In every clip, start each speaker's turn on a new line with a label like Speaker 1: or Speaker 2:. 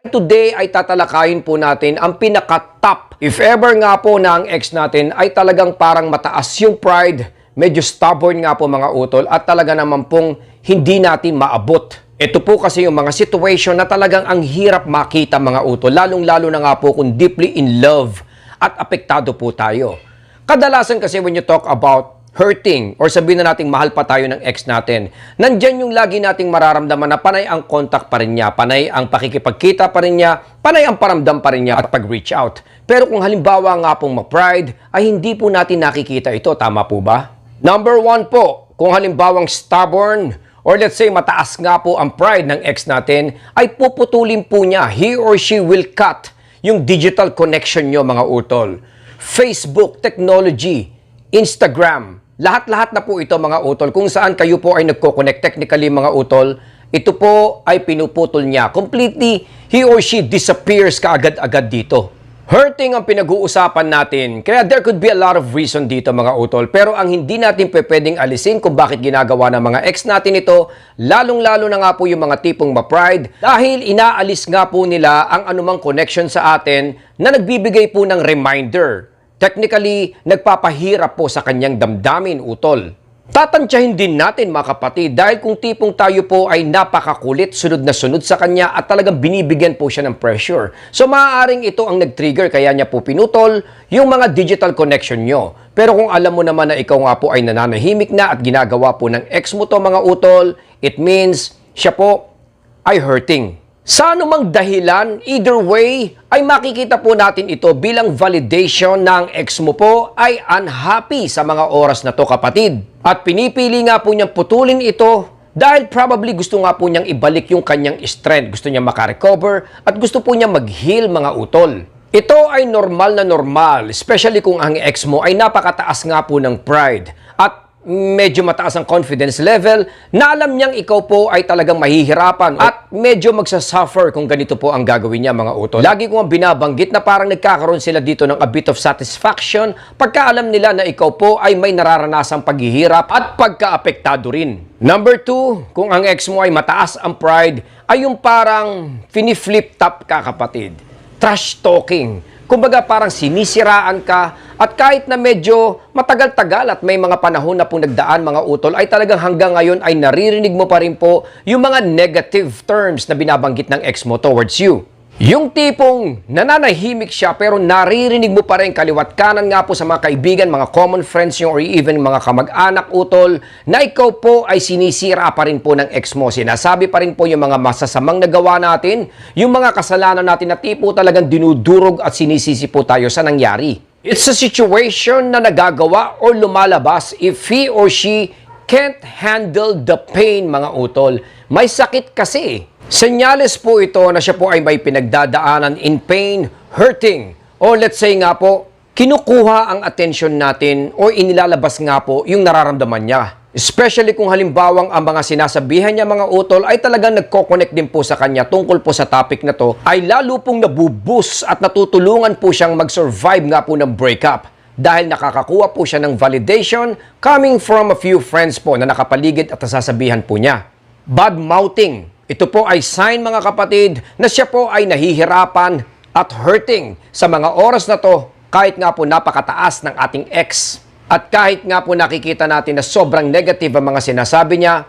Speaker 1: Today ay tatalakayin po natin ang pinaka-top. If ever nga po na ang ex natin ay talagang parang mataas yung pride, medyo stubborn nga po mga utol at talaga naman pong hindi natin maabot. Ito po kasi yung mga situation na talagang ang hirap makita mga utol, lalong-lalo na nga po kung deeply in love at apektado po tayo. Kadalasan kasi when you talk about hurting or sabihin na nating mahal pa tayo ng ex natin, nandyan yung lagi nating mararamdaman na panay ang contact pa rin niya, panay ang pakikipagkita pa rin niya, panay ang paramdam pa rin niya at pag-reach out. Pero kung halimbawa nga pong mag-pride, ay hindi po natin nakikita ito, tama po ba? Number one po, kung halimbawang stubborn or let's say mataas nga po ang pride ng ex natin, ay puputulin po niya, he or she will cut yung digital connection nyo mga utol. Facebook, technology, Instagram, lahat-lahat na po ito mga utol. Kung saan kayo po ay nagko-connect technically mga utol, ito po ay pinuputol niya. Completely, he or she disappears kaagad-agad dito. Hurting ang pinag-uusapan natin. Kaya there could be a lot of reason dito mga utol. Pero ang hindi natin pwedeng alisin kung bakit ginagawa ng mga ex natin ito, lalong-lalo na nga po yung mga tipong ma-pride dahil inaalis nga po nila ang anumang connection sa atin na nagbibigay po ng reminder Technically, nagpapahirap po sa kanyang damdamin, utol. Tatansyahin din natin mga kapatid dahil kung tipong tayo po ay napakakulit, sunod na sunod sa kanya at talagang binibigyan po siya ng pressure. So maaaring ito ang nag-trigger kaya niya po pinutol yung mga digital connection nyo. Pero kung alam mo naman na ikaw nga po ay nananahimik na at ginagawa po ng ex mo to mga utol, it means siya po ay hurting. Sa anumang dahilan, either way, ay makikita po natin ito bilang validation ng ex mo po ay unhappy sa mga oras na to kapatid. At pinipili nga po niyang putulin ito dahil probably gusto nga po niyang ibalik yung kanyang strength. Gusto niya makarecover at gusto po niya mag-heal mga utol. Ito ay normal na normal, especially kung ang ex mo ay napakataas nga po ng pride at medyo mataas ang confidence level na alam niyang ikaw po ay talagang mahihirapan at medyo magsasuffer kung ganito po ang gagawin niya mga utol. Lagi ko ang binabanggit na parang nagkakaroon sila dito ng a bit of satisfaction pagka alam nila na ikaw po ay may nararanasang paghihirap at pagkaapektado rin. Number two, kung ang ex mo ay mataas ang pride, ay yung parang fini-flip top ka kapatid. Trash talking. Kumbaga parang sinisiraan ka at kahit na medyo matagal-tagal at may mga panahon na pong nagdaan mga utol ay talagang hanggang ngayon ay naririnig mo pa rin po yung mga negative terms na binabanggit ng ex mo towards you. Yung tipong nananahimik siya pero naririnig mo pa rin kaliwat kanan nga po sa mga kaibigan, mga common friends nyo or even mga kamag-anak utol na ikaw po ay sinisira pa rin po ng ex mo. Sinasabi pa rin po yung mga masasamang nagawa natin, yung mga kasalanan natin na tipo talagang dinudurog at sinisisi po tayo sa nangyari. It's a situation na nagagawa or lumalabas if he or she can't handle the pain mga utol. May sakit kasi. Senyales po ito na siya po ay may pinagdadaanan in pain, hurting, or let's say nga po, kinukuha ang attention natin o inilalabas nga po yung nararamdaman niya. Especially kung halimbawang ang mga sinasabihan niya mga utol ay talagang nagko-connect din po sa kanya tungkol po sa topic na to, ay lalo pong nabubus at natutulungan po siyang mag-survive nga po ng breakup dahil nakakakuha po siya ng validation coming from a few friends po na nakapaligid at nasasabihan po niya. Bad mouthing. Ito po ay sign mga kapatid na siya po ay nahihirapan at hurting sa mga oras na to kahit nga po napakataas ng ating ex. At kahit nga po nakikita natin na sobrang negative ang mga sinasabi niya,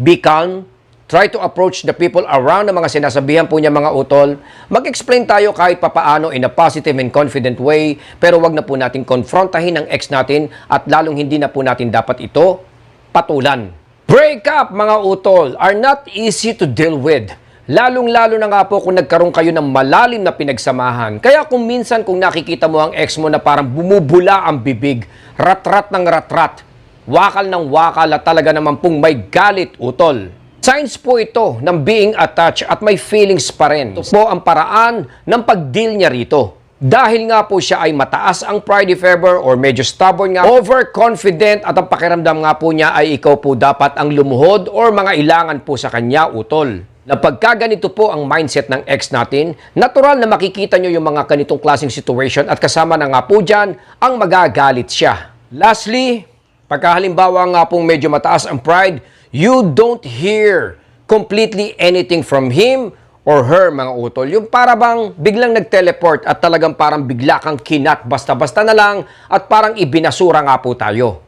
Speaker 1: be calm, try to approach the people around na mga sinasabihan po niya mga utol. Mag-explain tayo kahit papaano in a positive and confident way, pero wag na po natin konfrontahin ang ex natin at lalong hindi na po natin dapat ito patulan. Breakup mga utol are not easy to deal with. Lalong-lalo na nga po kung nagkaroon kayo ng malalim na pinagsamahan. Kaya kung minsan kung nakikita mo ang ex mo na parang bumubula ang bibig, rat-rat ng rat-rat, wakal ng wakal at talaga naman pong may galit utol. Signs po ito ng being attached at may feelings pa rin. Ito po ang paraan ng pag-deal niya rito. Dahil nga po siya ay mataas ang pride if ever or medyo stubborn nga, overconfident at ang pakiramdam nga po niya ay ikaw po dapat ang lumuhod or mga ilangan po sa kanya utol. Na pagka ganito po ang mindset ng ex natin, natural na makikita nyo yung mga ganitong klaseng situation at kasama na nga po dyan ang magagalit siya. Lastly, pagka halimbawa nga pong medyo mataas ang pride, you don't hear completely anything from him or her mga utol. Yung para bang biglang nag-teleport at talagang parang bigla kang kinat basta-basta na lang at parang ibinasura nga po tayo.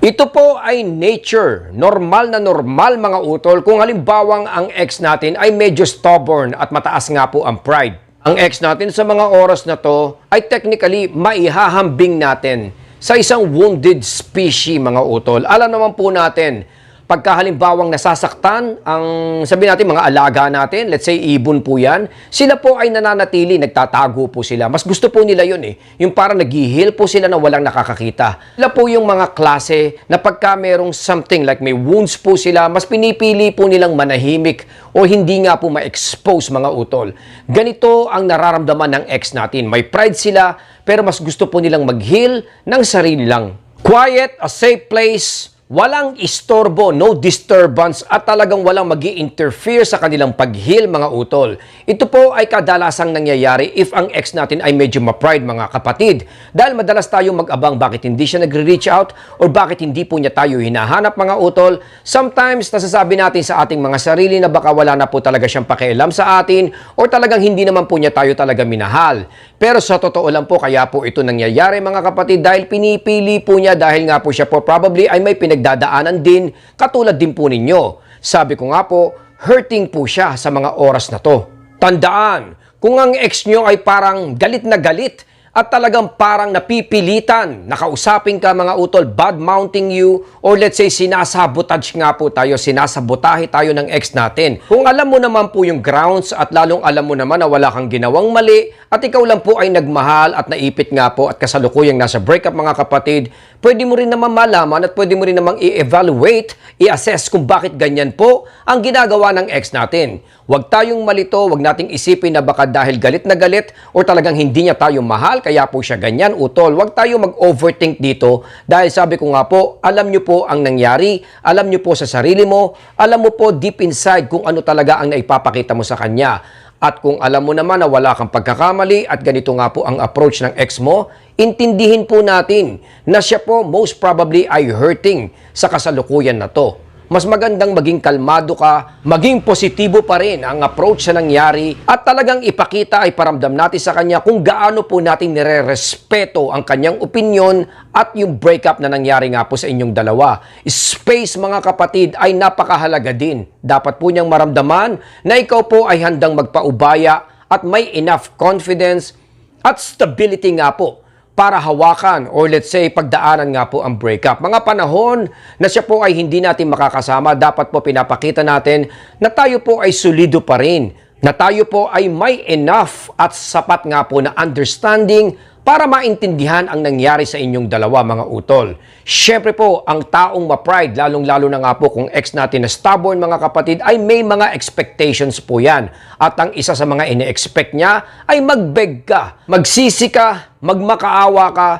Speaker 1: Ito po ay nature. Normal na normal mga utol kung halimbawang ang ex natin ay medyo stubborn at mataas nga po ang pride. Ang ex natin sa mga oras na to ay technically maihahambing natin sa isang wounded species mga utol. Alam naman po natin, pagka halimbawang nasasaktan ang sabi natin mga alaga natin, let's say ibon po yan, sila po ay nananatili, nagtatago po sila. Mas gusto po nila yun eh. Yung parang naghihil po sila na walang nakakakita. Sila po yung mga klase na pagka merong something like may wounds po sila, mas pinipili po nilang manahimik o hindi nga po ma-expose mga utol. Ganito ang nararamdaman ng ex natin. May pride sila, pero mas gusto po nilang mag-heal ng sarili lang. Quiet, a safe place, walang istorbo, no disturbance at talagang walang mag interfere sa kanilang pag-heal mga utol. Ito po ay kadalasang nangyayari if ang ex natin ay medyo ma-pride mga kapatid. Dahil madalas tayong mag-abang bakit hindi siya nagre-reach out or bakit hindi po niya tayo hinahanap mga utol. Sometimes nasasabi natin sa ating mga sarili na baka wala na po talaga siyang pakialam sa atin or talagang hindi naman po niya tayo talaga minahal. Pero sa totoo lang po kaya po ito nangyayari mga kapatid dahil pinipili po niya dahil nga po siya po probably ay may pinagdadaanan din katulad din po ninyo. Sabi ko nga po, hurting po siya sa mga oras na to. Tandaan, kung ang ex nyo ay parang galit na galit at talagang parang napipilitan, nakausapin ka mga utol, bad mounting you, or let's say sinasabotage nga po tayo, sinasabotahe tayo ng ex natin. Kung alam mo naman po yung grounds at lalong alam mo naman na wala kang ginawang mali at ikaw lang po ay nagmahal at naipit nga po at kasalukuyang nasa breakup mga kapatid, pwede mo rin naman malaman at pwede mo rin namang i-evaluate, i-assess kung bakit ganyan po ang ginagawa ng ex natin. Huwag tayong malito, huwag nating isipin na baka dahil galit na galit o talagang hindi niya tayo mahal, kaya po siya ganyan, utol. Huwag tayo mag-overthink dito dahil sabi ko nga po, alam niyo po ang nangyari, alam niyo po sa sarili mo, alam mo po deep inside kung ano talaga ang naipapakita mo sa kanya. At kung alam mo naman na wala kang pagkakamali at ganito nga po ang approach ng ex mo, intindihin po natin na siya po most probably ay hurting sa kasalukuyan na to mas magandang maging kalmado ka, maging positibo pa rin ang approach sa nangyari at talagang ipakita ay paramdam natin sa kanya kung gaano po natin nire-respeto ang kanyang opinion at yung breakup na nangyari nga po sa inyong dalawa. Space mga kapatid ay napakahalaga din. Dapat po niyang maramdaman na ikaw po ay handang magpaubaya at may enough confidence at stability nga po para hawakan or let's say pagdaanan nga po ang breakup. Mga panahon na siya po ay hindi natin makakasama, dapat po pinapakita natin na tayo po ay solido pa rin. Na tayo po ay may enough at sapat nga po na understanding para maintindihan ang nangyari sa inyong dalawa mga utol. Siyempre po, ang taong ma-pride, lalong-lalo na nga po kung ex natin na stubborn mga kapatid, ay may mga expectations po yan. At ang isa sa mga ine-expect niya ay magbeg ka, magsisi ka, magmakaawa ka,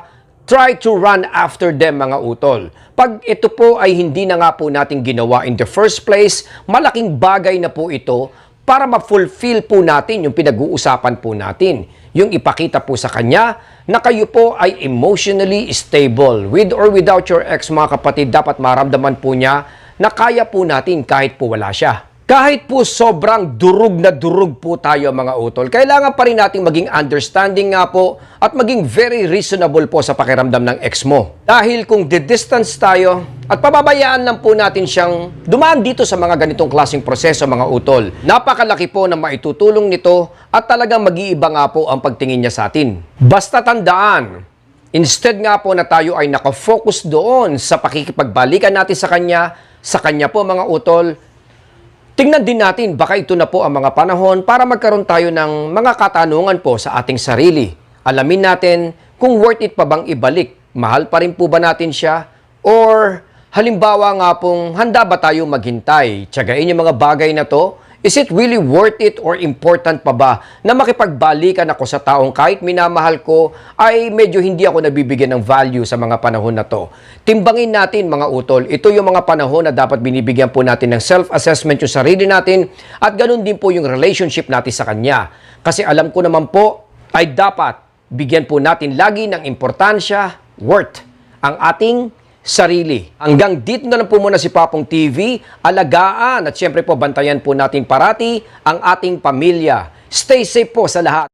Speaker 1: try to run after them mga utol. Pag ito po ay hindi na nga po natin ginawa in the first place, malaking bagay na po ito para ma-fulfill po natin yung pinag-uusapan po natin. Yung ipakita po sa kanya na kayo po ay emotionally stable. With or without your ex mga kapatid, dapat maramdaman po niya na kaya po natin kahit po wala siya. Kahit po sobrang durug na durug po tayo mga utol, kailangan pa rin nating maging understanding nga po at maging very reasonable po sa pakiramdam ng ex mo. Dahil kung di-distance tayo at pababayaan lang po natin siyang dumaan dito sa mga ganitong klaseng proseso mga utol, napakalaki po na maitutulong nito at talagang mag-iiba nga po ang pagtingin niya sa atin. Basta tandaan, Instead nga po na tayo ay nakafocus doon sa pakikipagbalikan natin sa Kanya, sa Kanya po mga utol, Tingnan din natin, baka ito na po ang mga panahon para magkaroon tayo ng mga katanungan po sa ating sarili. Alamin natin kung worth it pa bang ibalik. Mahal pa rin po ba natin siya? Or halimbawa nga pong handa ba tayo maghintay? Tsagain yung mga bagay na to? Is it really worth it or important pa ba na makipagbalikan ako sa taong kahit minamahal ko ay medyo hindi ako nabibigyan ng value sa mga panahon na to? Timbangin natin mga utol, ito yung mga panahon na dapat binibigyan po natin ng self-assessment yung sarili natin at ganun din po yung relationship natin sa kanya. Kasi alam ko naman po ay dapat bigyan po natin lagi ng importansya, worth, ang ating sarili. Hanggang dito na lang po muna si Papong TV. Alagaan at syempre po bantayan po natin parati ang ating pamilya. Stay safe po sa lahat.